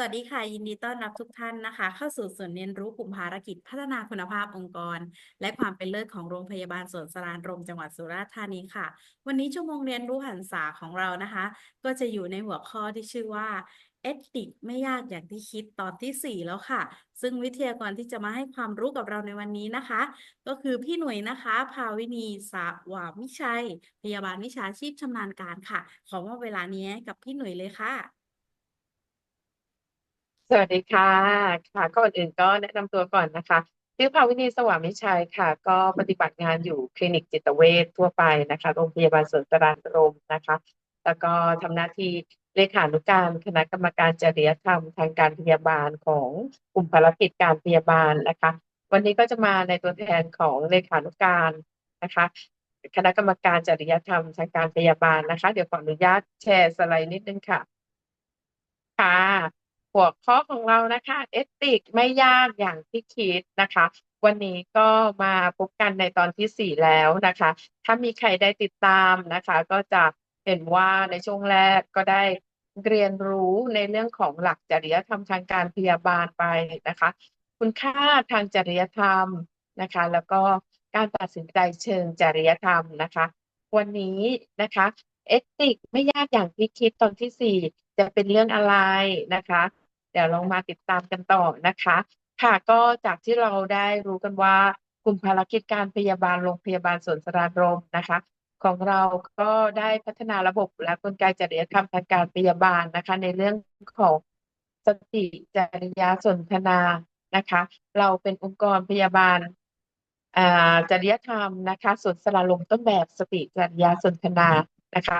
สวัสดีค่ะ ยินดีต้อนรับทุกท่านนะคะ เข้าสู่ศูนเรียนรู้กลุ่มภารกิจพัฒนาคุณภาพองค์กร และความเป็นเลิศของโรงพยาบาลสวนสรานรมจังหวัดสุราษฎร์ธานีค่ะ วันนี้ชั่วโมงเรียนรู้หันษาของเรานะคะ ก็จะอยู่ในหัวข้อที่ชื่อว่าเอติกไม่ยากอย่างที่คิดตอนที่ 4 แล้วค่ะ ซึ่งวิทยากรที่จะมาให้ความรู้กับเราในวันนี้นะคะ ก็คือพี่หนุ่ยนะคะ ภาวินีสาวามิชัย พยาบาลวิชาชีพชำนาญการค่ะ ขอมอบเวลานี้กับพี่หนุ่ยเลยค่ะ สวัสดีค่ะ ค่ะ ก่อนอื่นก็แนะนำตัวก่อนนะคะ ชื่อภาวินีสว่างมิชัยค่ะ ก็ปฏิบัติงานอยู่คลินิกจิตเวชทั่วไปนะคะ โรงพยาบาลสวนสรานรมนะคะ แล้วก็ทำหน้าที่เลขานุการคณะกรรมการจริยธรรมทางการพยาบาลของกลุ่มภารกิจการพยาบาลนะคะ วันนี้ก็จะมาในตัวแทนของเลขานุการนะคะคณะกรรมการจริยธรรมทางการพยาบาลนะคะ เดี๋ยวขออนุญาตแชร์สไลด์นิดนึงค่ะ ค่ะ หัวข้อของเรานะคะเอติกไม่ยากอย่างที่คิดนะคะ วันนี้ก็มาพบกันในตอนที่สี่แล้วนะคะ ถ้ามีใครได้ติดตามนะคะ ก็จะเห็นว่าในช่วงแรกก็ได้เรียนรู้ในเรื่องของหลักจริยธรรมทางการพยาบาลไปนะคะ คุณค่าทางจริยธรรมนะคะ แล้วก็การตัดสินใจเชิงจริยธรรมนะคะ วันนี้นะคะเอติกไม่ยากอย่างที่คิดตอนที่สี่จะเป็นเรื่องอะไรนะคะ ดี๋ยวลองมาติดตามกันต่อนะคะ ค่ะก็จากที่เราได้รู้กันว่ากลุ่มภารกิจการพยาบาลโรงพยาบาลสวนสรารมนะคะ ของเราก็ได้พัฒนาระบบและกลไกจริยธรรมทางการพยาบาลนะคะ ในเรื่องของสติจริยสนทนานะคะ เราเป็นองค์กรพยาบาลอ่าจริยธรรมนะคะสวนสรานรมต้นแบบสติจริยสนทนานะคะ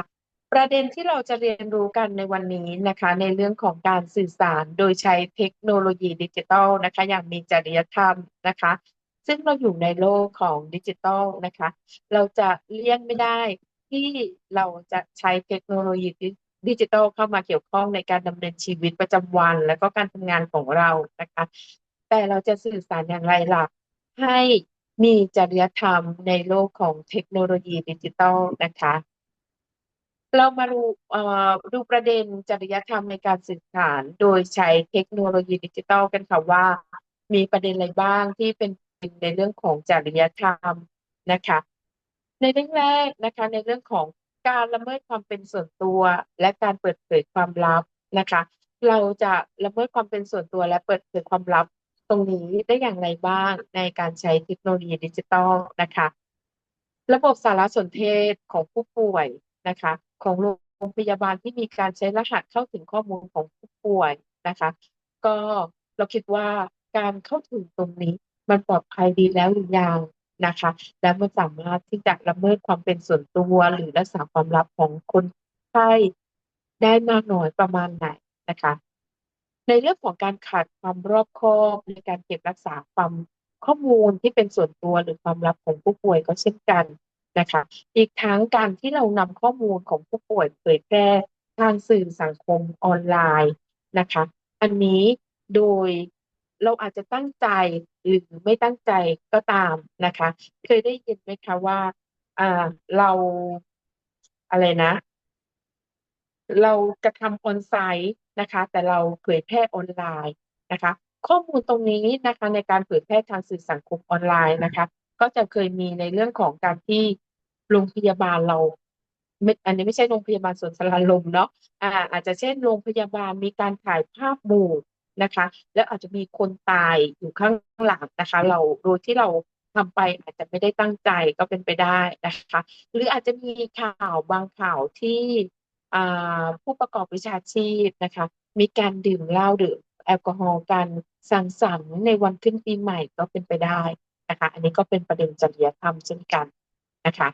ประเด็นที่เราจะเรียนรู้กันในวันนี้นะคะ ในเรื่องของการสื่อสารโดยใช้เทคโนโลยีดิจิทัลนะคะ อย่างมีจริยธรรมนะคะ ซึ่งเราอยู่ในโลกของดิจิทัลนะคะ เราจะเลี่ยงไม่ได้ที่เราจะใช้เทคโนโลยีดิจิทัลเข้ามาเกี่ยวข้องในการดำเนินชีวิตประจำวัน และก็การทำงานของเรานะคะ แต่เราจะสื่อสารอย่างไรล่ะให้มีจริยธรรมในโลกของเทคโนโลยีดิจิทัลนะคะ เรามาดูดูประเด็นจริยธรรมในการสื่อสาร โดยใช้เทคโนโลยีดิจิทัลกันค่ะว่า มีประเด็นอะไรบ้างที่เป็นในเรื่องของจริยธรรมนะคะ ในเรื่องแรกนะคะ ในเรื่องของการละเมิดความเป็นส่วนตัวและการเปิดเผยความลับนะคะ เราจะละเมิดความเป็นส่วนตัวและเปิดเผยความลับตรงนี้ได้อย่างไรบ้างในการใช้เทคโนโลยีดิจิทัลนะคะ ระบบสารสนเทศของผู้ป่วย นะคะ ของโรงพยาบาลที่มีการใช้รหัสเข้าถึงข้อมูลของผู้ป่วยนะคะ ก็เราคิดว่าการเข้าถึงตรงนี้มันปลอดภัยดีแล้วหรือยังนะคะ และมันสามารถที่จะละเมิดความเป็นส่วนตัวหรือรักษาความลับของคนไข้ได้มากน้อยประมาณไหนนะคะ ในเรื่องของการขาดความรอบคอบในการเก็บรักษาความข้อมูลที่เป็นส่วนตัวหรือความลับของผู้ป่วยก็เช่นกัน นะคะ อีกทั้งการที่เรานำข้อมูลของผู้ป่วยเผยแพร่ทางสื่อสังคมออนไลน์นะคะ อันนี้โดยเราอาจจะตั้งใจหรือไม่ตั้งใจก็ตามนะคะ เคยได้ยินไหมคะว่าอ่าเราอะไรนะ เรากระทำออนไซต์นะคะ แต่เราเผยแพร่ออนไลน์นะคะ ข้อมูลตรงนี้นะคะในการเผยแพร่ทางสื่อสังคมออนไลน์นะคะ ก็จะเคยมีในเรื่องของการที่โรงพยาบาลเราไม่อันนี้ไม่ใช่โรงพยาบาลสวนสรานรมเนาะอ่า อาจจะเช่นโรงพยาบาลมีการถ่ายภาพหมู่นะคะ แล้วอาจจะมีคนตายอยู่ข้างหลังนะคะ เราโดยที่เราทำไปอาจจะไม่ได้ตั้งใจก็เป็นไปได้นะคะ หรืออาจจะมีข่าวบางข่าวที่อ่าผู้ประกอบวิชาชีพนะคะ มีการดื่มเหล้าดื่มแอลกอฮอล์กันสังสรรค์ในวันขึ้นปีใหม่ก็เป็นไปได้ นะคะ อันนี้ก็เป็นประเด็นจริยธรรมเช่นกันนะคะ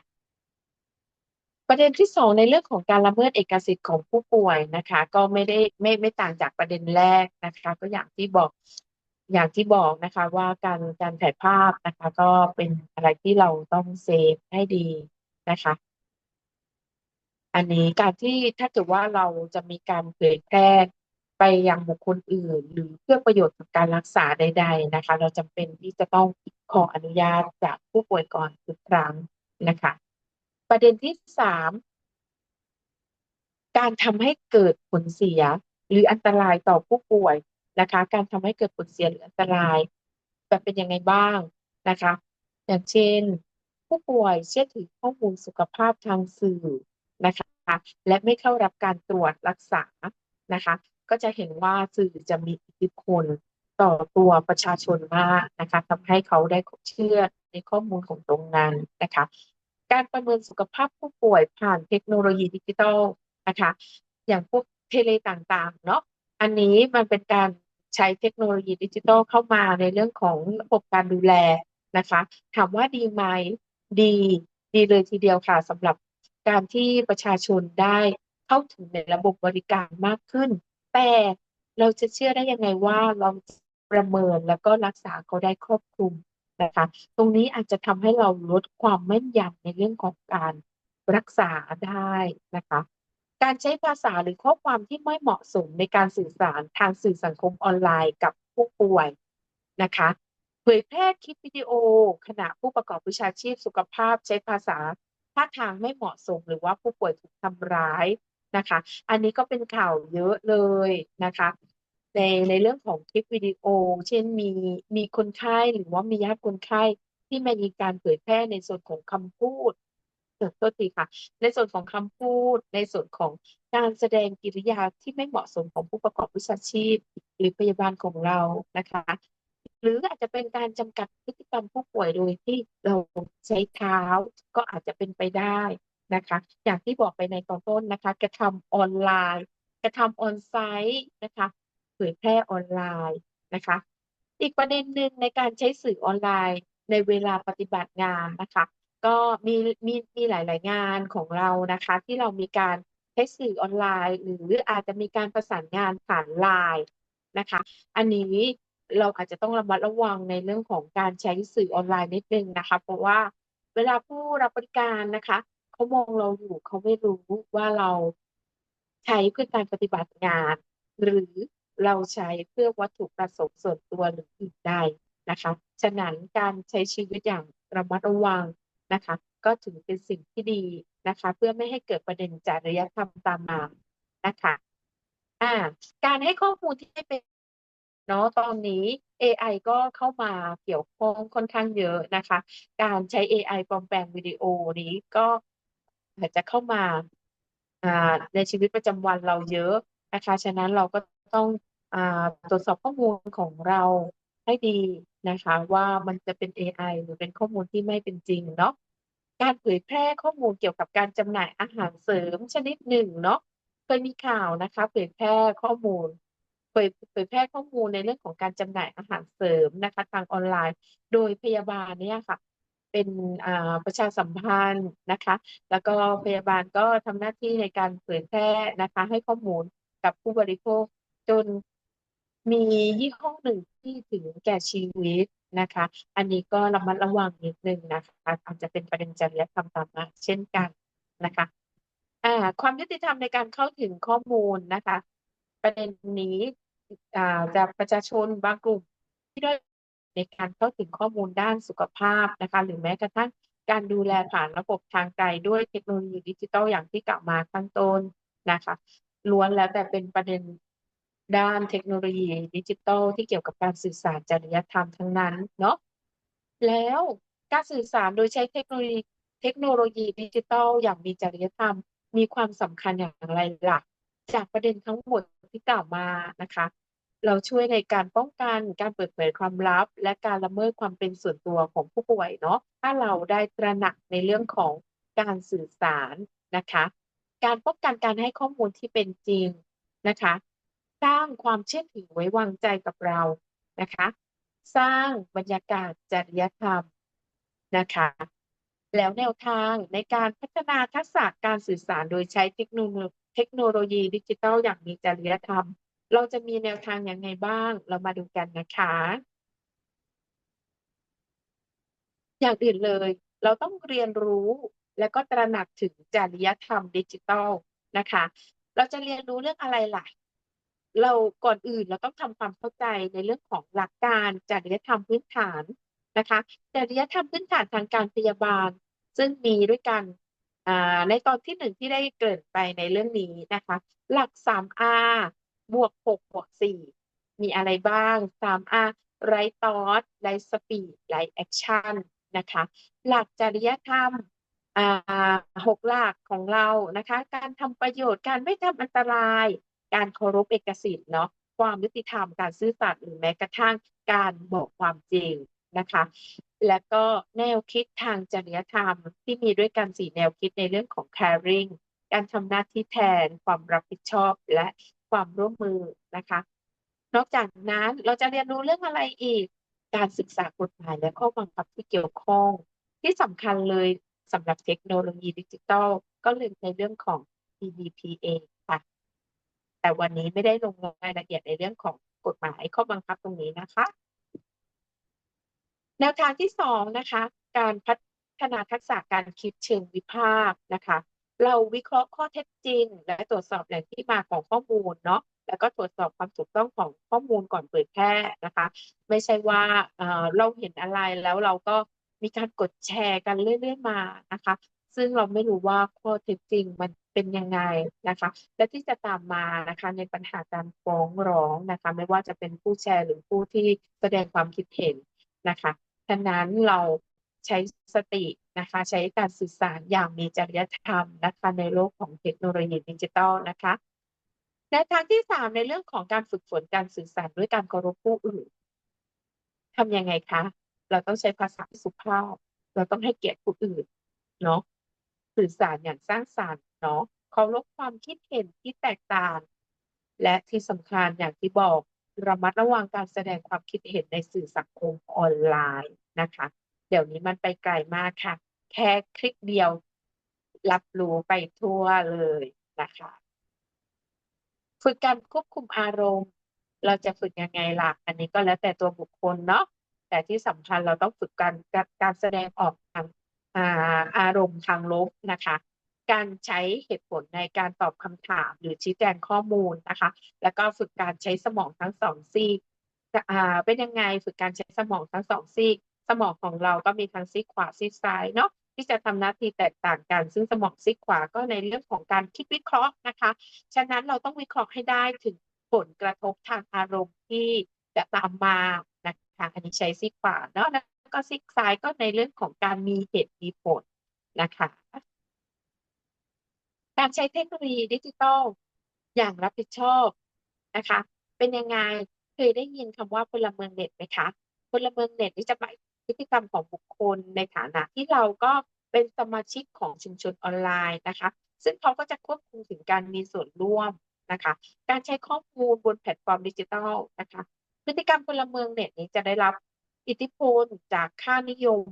ประเด็นที่สองในเรื่องของการละเมิดเอกสิทธิ์ของผู้ป่วยนะคะ ก็ไม่ได้ไม่ไม่ต่างจากประเด็นแรกนะคะ ก็อย่างที่บอกอย่างที่บอกนะคะว่าการการถ่ายภาพนะคะ ก็เป็นอะไรที่เราต้องเซฟให้ดีนะคะ อันนี้การที่ถ้าเกิดว่าเราจะมีการเผยแพร่ไปยังบุคคลอื่น หรือเพื่อประโยชน์กับการรักษาใด ๆนะคะ เราจำเป็นที่จะต้อง ขออนุญาตจากผู้ป่วยก่อนทุกครั้งนะคะ ประเด็นที่สามการทำให้เกิดผลเสียหรืออันตรายต่อผู้ป่วยนะคะ การทำให้เกิดผลเสียหรืออันตรายแบบเป็นยังไงบ้างนะคะ อย่างเช่น ผู้ป่วยเชื่อถือข้อมูลสุขภาพทางสื่อนะคะ และไม่เข้ารับการตรวจรักษานะคะ ก็จะเห็นว่าสื่อจะมีอิทธิพล ต่อตัวประชาชนมากนะคะทำให้เขาได้เชื่อในข้อมูลของตรงนั้นนะคะ การประเมินสุขภาพผู้ป่วยผ่านเทคโนโลยีดิจิทัลนะคะ อย่างพวกเทเลต่างๆเนาะอันนี้มันเป็นการใช้เทคโนโลยีดิจิทัลเข้ามาในเรื่องของระบบการดูแลนะคะถามว่าดีไหมดีดีเลยทีเดียวค่ะสำหรับการที่ประชาชนได้เข้าถึงในระบบบริการมากขึ้น แต่เราจะเชื่อได้ยังไงว่าเรา ประเมินแล้วก็รักษาเขาได้ครอบคลุมนะคะ ตรงนี้อาจจะทำให้เราลดความแม่นยำในเรื่องของการรักษาได้นะคะ การใช้ภาษาหรือข้อความที่ไม่เหมาะสมในการสื่อสารทางสื่อสังคมออนไลน์กับผู้ป่วยนะคะเผยแพร่คลิปวิดีโอ ขณะผู้ประกอบวิชาชีพสุขภาพ ใช้ภาษาท่าทางไม่เหมาะสม หรือว่าผู้ป่วยถูกทำร้ายนะคะ อันนี้ก็เป็นข่าวเยอะเลยนะคะ ในในเรื่องของคลิปวิดีโอ เช่นมีมีคนไข้หรือว่ามีญาติคนไข้ที่มีการเผยแพร่ในส่วนของคำพูดขอโทษทีค่ะ ในส่วนของคำพูด ในส่วนของการแสดงกิริยาที่ไม่เหมาะสมของผู้ประกอบวิชาชีพ หรือพยาบาลของเรานะคะ หรืออาจจะเป็นการจำกัดพฤติกรรมผู้ป่วยโดยที่เราใช้เท้าก็อาจจะเป็นไปได้นะคะ อย่างที่บอกไปในตอนต้นนะคะ กระทำออนไลน์ กระทำออนไซต์นะคะ เผยแพร่ออนไลน์นะคะ อีกประเด็นหนึ่งในการใช้สื่อออนไลน์ในเวลาปฏิบัติงานนะคะ ก็มีมีมีหลาย ๆ งานของเรานะคะ ที่เรามีการใช้สื่อออนไลน์ หรืออาจจะมีการประสานงานผ่านไลน์นะคะ อันนี้เราอาจจะต้องระมัดระวังในเรื่องของการใช้สื่อออนไลน์นิดนึงนะคะ เพราะว่าเวลาผู้รับบริการนะคะเขามองเราอยู่เขาไม่รู้ว่าเราใช้เพื่อการปฏิบัติงาน หรือ เราใช้เพื่อวัตถุประสงค์ส่วนตัวหรืออื่นใดนะคะ ฉะนั้นการใช้ชีวิตอย่างระมัดระวังนะคะ ก็ถือเป็นสิ่งที่ดีนะคะ เพื่อไม่ให้เกิดประเด็นจริยธรรมตามมานะคะอ่าการให้ข้อมูลที่เป็นเนาะตอนนี้ AI ก็เข้ามาเกี่ยวข้องค่อนข้างเยอะนะคะ การใช้ AI ปลอมแปลงวิดีโอนี้ก็อาจจะเข้ามาอ่าในชีวิตประจำวันเราเยอะนะคะ ฉะนั้นเราก็ ต้องอตรวจสอบข้อมูลของเราให้ดีนะคะ ว่ามันจะเป็น AI หรือเป็นข้อมูลที่ไม่เป็นจริงเนาะการเผยแพร่ข้อมูลเกี่ยวกับการจำหน่ายอาหารเสริมชนิดหนึ่งเนาะเคยมีข่าวนะคะ เผยแพร่ข้อมูลเผยเผยแพร่ข้อมูลในเรื่องของการจำหน่ายอาหารเสริมนะคะ ทางออนไลน์ โดยพยาบาลเนี่ยค่ะ เป็นประชาสัมพันธ์นะคะ แล้วก็พยาบาลก็ทำหน้าที่ในการเผยแพร่นะคะ ให้ข้อมูลกับผู้บริโภค จนมียี่ห้อหนึ่งที่ถึงแก่ชีวิตนะคะ อันนี้ก็ระมัดระวังนิดนึงนะคะอาจจะเป็นประเด็นจริยธรรมตามมาเช่นกันนะคะอ่าความยุติธรรมในการเข้าถึงข้อมูลนะคะ ประเด็นนี้อ่าจากประชาชนบางกลุ่มที่ได้ในการเข้าถึงข้อมูลด้านสุขภาพนะคะ หรือแม้กระทั่งการดูแลผ่านระบบทางไกลด้วยเทคโนโลยีดิจิทัลอย่างที่กล่าวมาข้างต้นนะคะล้วนแล้วแต่เป็นประเด็น ด้านเทคโนโลยีดิจิทัลที่เกี่ยวกับการสื่อสารจริยธรรมทั้งนั้นเนาะแล้วการสื่อสารโดยใช้เทคโนโลยีเทคโนโลยีดิจิทัลอย่างมีจริยธรรม มีความสำคัญอย่างไรล่ะ จากประเด็นทั้งหมดที่กล่าวมานะคะ เราช่วยในการป้องกันการเปิดเผยความลับ และการละเมิดความเป็นส่วนตัวของผู้ป่วยเนาะถ้าเราได้ตระหนักในเรื่องของการสื่อสารนะคะ การป้องกันการให้ข้อมูลที่เป็นจริงนะคะ สร้างความเชื่อถือไว้วางใจกับเรานะคะ สร้างบรรยากาศจริยธรรมนะคะ แล้วแนวทางในการพัฒนาทักษะการสื่อสารโดยใช้เทคโนโลยีเทคโนโลยีดิจิทัลอย่างมีจริยธรรม เราจะมีแนวทางยังไงบ้าง เรามาดูกันนะคะ อย่างอื่นเลย เราต้องเรียนรู้และก็ตระหนักถึงจริยธรรมดิจิทัลนะคะ เราจะเรียนรู้เรื่องอะไรล่ะ เราก่อนอื่นเราต้องทำความเข้าใจในเรื่องของหลักการจริยธรรมพื้นฐานนะคะจริยธรรมพื้นฐานทางการพยาบาล ซึ่งมีด้วยกันในตอนที่หนึ่งที่ได้เกริ่นไปในเรื่องนี้นะคะ หลัก 3R บวกหกบวกสี่มีอะไรบ้างสามอาไรตอสไรสปีดไรแอคชั่นนะคะ หลักจริยธรรมอ่าหกหลักของเรานะคะ การทำประโยชน์การไม่ทำอันตราย การเคารพเอกสิทธิ์เนาะความยุติธรรมการซื่อสัตย์หรือแม้กระทั่งการบอกความจริงนะคะ และก็แนวคิดทางจริยธรรมที่มีด้วยกันสี่แนวคิดในเรื่องของ caring การทำหน้าที่แทน ความรับผิดชอบและความร่วมมือนะคะ นอกจากนั้นเราจะเรียนรู้เรื่องอะไรอีก การศึกษากฎหมายและข้อบังคับที่เกี่ยวข้อง ที่สำคัญเลยสำหรับเทคโนโลยีดิจิทัลก็เลยในเรื่องของ PDPA แต่วันนี้ไม่ได้ลงรายละเอียดในเรื่องของกฎหมายข้อบังคับตรงนี้นะคะ แนวทางที่สองนะคะ การพัฒนาทักษะการคิดเชิงวิพากษ์นะคะ เราวิเคราะห์ข้อเท็จจริง และตรวจสอบแหล่งที่มาของข้อมูลเนาะแล้วก็ตรวจสอบความถูกต้องของข้อมูลก่อนเผยแพร่นะคะ ไม่ใช่ว่าเอ่อเราเห็นอะไรแล้วเราก็มีการกดแชร์กันเรื่อยๆมานะคะ ซึ่งเราไม่รู้ว่าข้อเท็จจริงมันเป็นยังไงนะคะ และที่จะตามมานะคะในปัญหาการฟ้องร้องนะคะ ไม่ว่าจะเป็นผู้แชร์หรือผู้ที่แสดงความคิดเห็นนะคะฉะนั้นเราใช้สตินะคะใช้การสื่อสารอย่างมีจริยธรรมนะคะในโลกของเทคโนโลยีดิจิทัลนะคะแนวทางที่สามในเรื่องของการฝึกฝนการสื่อสารด้วยการเคารพผู้อื่นทำยังไงคะ เราต้องใช้ภาษาที่สุภาพ เราต้องให้เกียรติผู้อื่นเนาะ สื่อสารอย่างสร้างสรรค์เนาะเคารพความคิดเห็นที่แตกต่าง และที่สำคัญอย่างที่บอกระมัดระวังการแสดงความคิดเห็นในสื่อสังคมออนไลน์นะคะ เดี๋ยวนี้มันไปไกลมากค่ะ แค่คลิกเดียว รับรู้ไปทั่วเลยนะคะ ฝึกการควบคุมอารมณ์ เราจะฝึกยังไงล่ะ อันนี้ก็แล้วแต่ตัวบุคคลเนาะแต่ที่สำคัญเราต้องฝึกการการแสดงออกทาง อาอารมณ์ทางลบนะคะ การใช้เหตุผลในการตอบคำถาม หรือชี้แจงข้อมูลนะคะ แล้วก็ฝึกการใช้สมองทั้งสองซีกเป็นยังไงฝึกการใช้สมองทั้งสองซีก สมองของเราก็มีทั้งซีกขวาซีกซ้ายเนาะที่จะทำหน้าที่แตกต่างกัน ซึ่งสมองซีกขวาก็ในเรื่องของการคิดวิเคราะห์นะคะ ฉะนั้นเราต้องวิเคราะห์ให้ได้ถึงผลกระทบทางอารมณ์ที่จะตามมานะคะ อันนี้ใช้ซีกขวาเนาะ ก็ซีกซ้ายก็ในเรื่องของการมีเหตุมีผลนะคะ การใช้เทคโนโลยีดิจิทัลอย่างรับผิดชอบนะคะ เป็นยังไงเคยได้ยินคำว่าพลเมืองเน็ตไหมคะพลเมืองเน็ตนี่จะหมายพฤติกรรมของบุคคลในฐานะที่เราก็เป็นสมาชิกของชุมชนออนไลน์นะคะ ซึ่งเขาก็จะควบคุมถึงการมีส่วนร่วมนะคะ การใช้ข้อมูลบนแพลตฟอร์มดิจิทัลนะคะ พฤติกรรมพลเมืองเน็ตนี้จะได้รับ อิทธิพลจากค่านิยม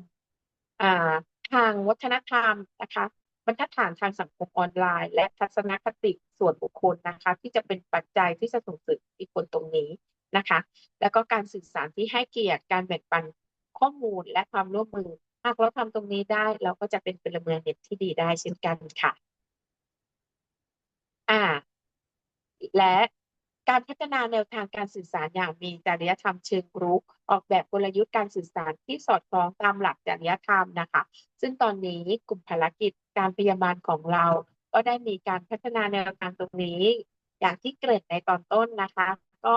ทางวัฒนธรรมนะคะบรรทัดฐานทางสังคมออนไลน์ และทัศนคติส่วนบุคคลนะคะ ที่จะเป็นปัจจัยที่จะส่งเสริมอิทธิพลตรงนี้นะคะ แล้วก็การสื่อสารที่ให้เกียรติการแบ่งปันข้อมูลและความร่วมมือหากเราทำตรงนี้ได้เราก็จะเป็นพลเมืองเน็ตที่ดีได้เช่นกันค่ะ อ่า และ การพัฒนาแนวทางการสื่อสารอย่างมีจริยธรรมเชิงรุก ออกแบบกลยุทธ์การสื่อสารที่สอดคล้องตามหลักจริยธรรมนะคะ ซึ่งตอนนี้กลุ่มภารกิจการพยาบาลของเรา ก็ได้มีการพัฒนาแนวทางตรงนี้ อย่างที่เกริ่นในตอนต้นนะคะ ก็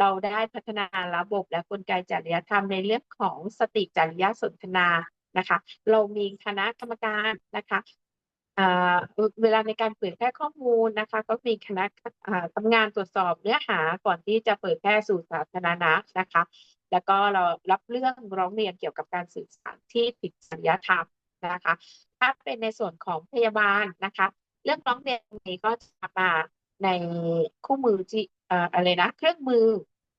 เราได้พัฒนาระบบและกลไกจริยธรรมในเรื่องของสติจริยสนทนานะคะ เรามีคณะกรรมการนะคะ เวลาในการเผยแพร่ข้อมูลนะคะ ก็มีคณะทำงานตรวจสอบเนื้อหาก่อนที่จะเผยแพร่สู่สาธารณะนะคะ แล้วก็เรารับเรื่องร้องเรียนเกี่ยวกับการสื่อสารที่ผิดจริยธรรมนะคะ ถ้าเป็นในส่วนของพยาบาลนะคะ เรื่องร้องเรียนนี้ก็จะมาในคู่มือที่อะไรนะ เครื่องมือ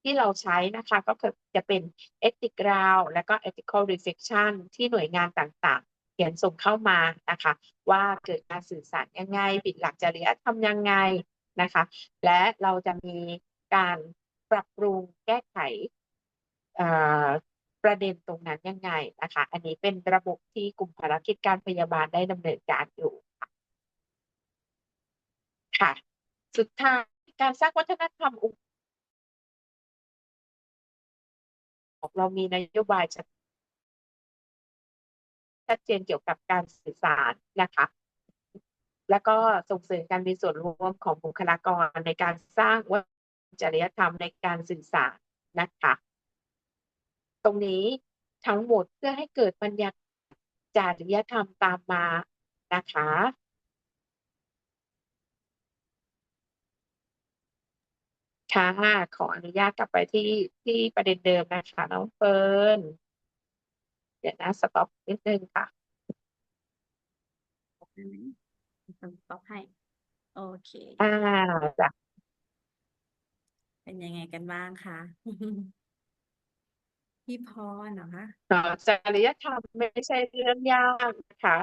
ที่เราใช้นะคะ ก็คือจะเป็น ethic ground และก็ ethical reflection ที่หน่วยงานต่างๆ ขียนส่งเข้ามานะคะ ว่าเกิดการสื่อสารยังไงผิดหลักจริยธรรมยังไงนะคะ และเราจะมีการปรับปรุงแก้ไขประเด็นตรงนั้นยังไงนะคะ อันนี้เป็นระบบที่กลุ่มภารกิจการพยาบาลได้ดำเนินการอยู่ค่ะ สุดท้ายการสร้างวัฒนธรรมองค์เรามีนโยบายชัด ชัดเจนเกี่ยวกับการสื่อสารนะคะ แล้วก็ส่งเสริมการมีส่วนร่วมของบุคลากรในการสร้างวัจริยธรรมในการสื่อสารนะคะ ตรงนี้ทั้งหมดเพื่อให้เกิดบรรยากาศจริยธรรมตามมานะคะค่ะขออนุญาตกลับไปที่ที่ประเด็นเดิมนะคะน้องเฟิร์น เดี๋ยวนะสต็อปนิดนึงค่ะต้องตอบให้ โอเค อ่าจ้ะเป็นยังไงกันบ้างคะพี่พรเหรอคะเนาะจริยธรรมไม่ใช่เรื่องยากนะคะ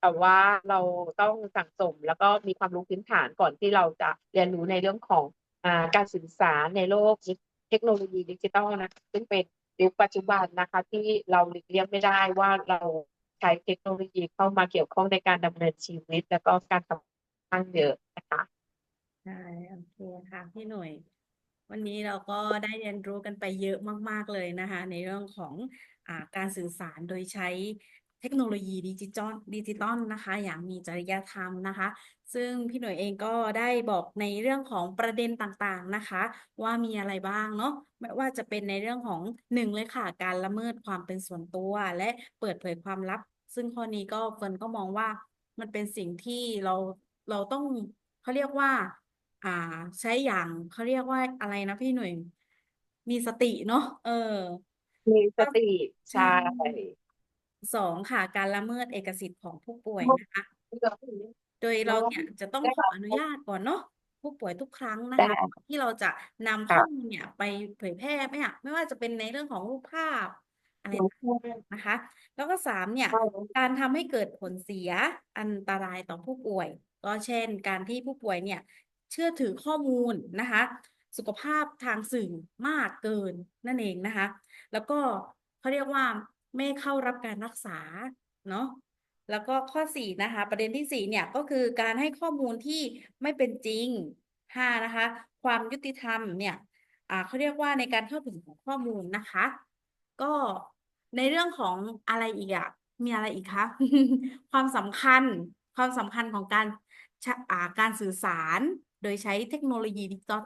แต่ว่าเราต้องสั่งสมแล้วก็มีความรู้พื้นฐานก่อนที่เราจะเรียนรู้ในเรื่องของอ่าการสื่อสารในโลกเทคโนโลยีดิจิทัลนะคะซึ่งเป็น ยุคปัจจุบันนะคะ ที่เราหลีกเลี่ยงไม่ได้ว่าเราใช้เทคโนโลยีเข้ามาเกี่ยวข้องในการดำเนินชีวิต แล้วก็การทำงานเยอะนะคะใช่โอเคค่ะพี่หน่วยวันนี้เราก็ได้เรียนรู้กันไปเยอะมาก ๆ เลยนะคะ ในเรื่องของอการสื่อสารโดยใช้ เทคโนโลยีดิจิตอลดิจิตอลนะคะ อย่างมีจริยธรรมนะคะ ซึ่งพี่หน่วยเองก็ได้บอกในเรื่องของประเด็นต่างๆนะคะ ว่ามีอะไรบ้างเนาะไม่ว่าจะเป็นในเรื่องของหนึ่งเลยค่ะ การละเมิดความเป็นส่วนตัว และเปิดเผยความลับ ซึ่งข้อนี้ก็เฟิร์นก็มองว่ามันเป็นสิ่งที่เราเราต้องเขาเรียกว่า อ่าใช้อย่างเขาเรียกว่าอะไรนะพี่หน่วยมีสติเนาะเออ มีสติใช่ใช่ สองค่ะ การละเมิดเอกสิทธิ์ของผู้ป่วยนะคะ โดยเราเนี่ยจะต้องขออนุญาตก่อนเนาะผู้ป่วยทุกครั้งนะคะได้ที่เราจะนำค่ะข้อมูลเนี่ยไปเผยแพร่ไม่อะไม่ว่าจะเป็นในเรื่องของรูปภาพอะไรต่างๆนะคะ แล้วก็สามเนี่ย การทำให้เกิดผลเสียอันตรายต่อผู้ป่วย ก็เช่น การที่ผู้ป่วยเนี่ย เชื่อถือข้อมูลนะคะ สุขภาพทางสื่อมากเกินนั่นเองนะคะ แล้วก็เขาเรียกว่า ไม่เข้ารับการรักษาเนาะแล้วก็ข้อสี่นะคะ ประเด็นที่สี่เนี่ยก็คือการให้ข้อมูลที่ไม่เป็นจริงห้านะคะ ความยุติธรรมเนี่ยอ่าเขาเรียกว่าในการเข้าถึงของข้อมูลนะคะ ก็ในเรื่องของอะไรอีกอะมีอะไรอีกคะความสำคัญความสำคัญของการชะอ่าการสื่อสารโดยใช้เทคโนโลยีดิจิตอล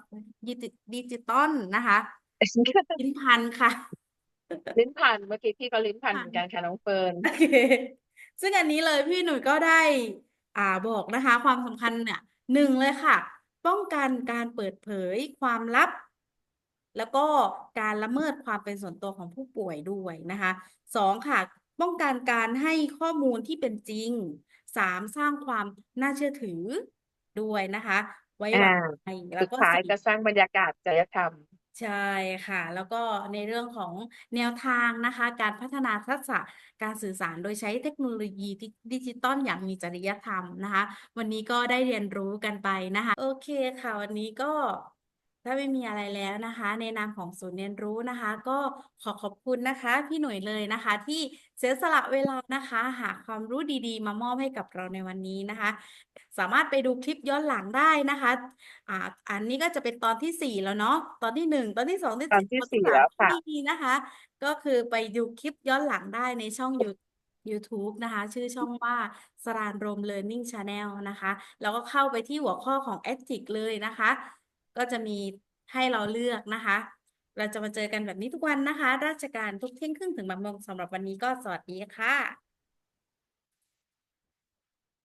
ดิจิดิจิตอลนะคะลิ้นพันค่ะ ลิ้นพันเมื่อกี้พี่ก็ลิ้นพันเหมือนกันค่ะน้องเฟิร์น โอเค ซึ่งอันนี้เลยพี่หนุ่ยก็ได้อ่าบอกนะคะ ความสำคัญเนี่ยหนึ่งเลยค่ะ ป้องกันการเปิดเผยความลับ แล้วก็การละเมิดความเป็นส่วนตัวของผู้ป่วยด้วยนะคะสองค่ะ ป้องกันการให้ข้อมูลที่เป็นจริงสามสร้างความน่าเชื่อถือด้วยนะคะ ไว้วางใจแล้สุวดก็ท้ายสี่ จะสร้างบรรยากาศจริยธรรม ใช่ค่ะ แล้วก็ในเรื่องของแนวทางนะคะ การพัฒนาทักษะการสื่อสารโดยใช้เทคโนโลยีดิดิจิตอลอย่างมีจริยธรรมนะคะ วันนี้ก็ได้เรียนรู้กันไปนะคะ โอเคค่ะ วันนี้ก็ ถ้าไม่มีอะไรแล้วนะคะ ในนามของศูนย์เรียนรู้นะคะ ก็ขอขอบคุณนะคะ พี่หน่วยเลยนะคะ ที่เสียสละเวลานะคะ หาความรู้ดีๆ มามอบให้กับเราในวันนี้นะคะ สามารถไปดูคลิปย้อนหลังได้นะคะอ่าอันนี้ก็จะเป็นตอนที่สี่แล้วเนาะตอนที่หนึ่งตอนที่สองที่ตอนที่ตอนสี่ที่แล้วค่ะที่นะคะ ก็คือไปดูคลิปย้อนหลังได้ในช่องยู YouTube นะคะ ชื่อช่องว่าสรานรม Learning Channel นะคะ แล้วก็เข้าไปที่หัวข้อของ Ethic เลยนะคะ ก็จะมีให้เราเลือกนะคะ เราจะมาเจอกันแบบนี้ทุกวันนะคะ ราชการทุกเที่ยงครึ่งถึงบ่ายโมงสำหรับวันนี้ก็สวัสดีค่ะ